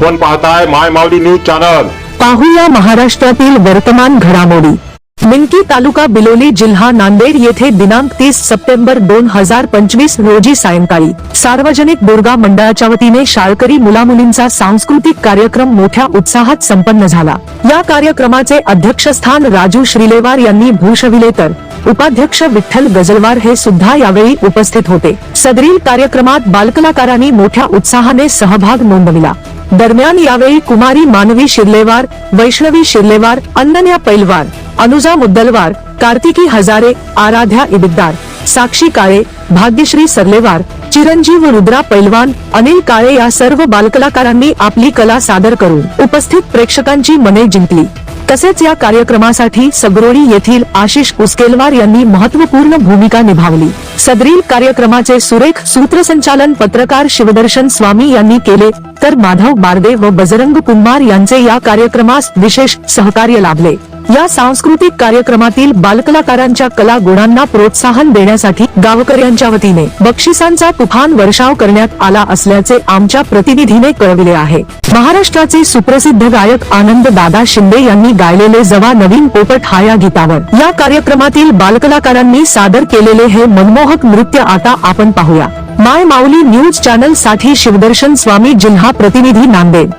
आपण पाहताय माय Mavli news channel. पाहूया महाराष्ट्रातील वर्तमान घडामोडी. मिंकी तालुका बिलोली जिल्हा नांदेड येथे दिनांक तीस सप्टेंबर दोन हजार पंचवीस रोजी सायंकाळी सार्वजनिक दुर्गा मंडळाच्या वतीने शाळकरी मुलामुलींचा सांस्कृतिक कार्यक्रम मोठ्या उत्साहात संपन्न झाला. या कार्यक्रमाचे अध्यक्षस्थान राजू श्रीलेवार यांनी भूषविले तर उपाध्यक्ष विठ्ठल गजलवार हे सुद्धा यावेळी उपस्थित होते. सदरील कार्यक्रमात बालकलाकारांनी मोठ्या उत्साहाने सहभाग नोंदविला. दरम्यान यावेळी कुमारी मानवी शिरलेवार वैष्णवी शिरलेवार अनन्या पैलवार अनुजा मुद्दलवार कार्तिकी हजारे आराध्या इबिद्दार साक्षी काळे भाग्यश्री सरलेवार चिरंजीव रुद्रा पैलवान अनिल काळे या सर्व बालकलाकारांनी आपली कला सादर करून उपस्थित प्रेक्षकांची मने जिंकली. तसेच या कार्यक्रमासाठी सगरोळी येथील आशिष उस्केलवार यांनी महत्त्वपूर्ण भूमिका निभावली. सदरील कार्यक्रमाचे सुरेख सूत्रसंचालन पत्रकार शिवदर्शन स्वामी यांनी केले तर माधव बारदे व बजरंग कुंभार यांचे या कार्यक्रमास विशेष सहकार्य लाभले. या सांस्कृतिक कार्यक्रमातील बालकलाकारांच्या कला गुणांना प्रोत्साहन देण्यासाठी गावकऱ्यांच्या वतीने बक्षिसांचा तुफान वर्षाव करण्यात आला असल्याचे आमच्या प्रतिनिधीने कळविले आहे. महाराष्ट्राचे सुप्रसिद्ध गायक आनंद दादा शिंदे यांनी गायलेले जवा नवीन पोपट हा या गीतावर. या कार्यक्रमातील बालकलाकारांनी सादर केलेले हे मनमोहक नृत्य आता आपण पाहूया. माय माऊली न्यूज चॅनलसाठी शिवदर्शन स्वामी जिल्हा प्रतिनिधी नांदेड.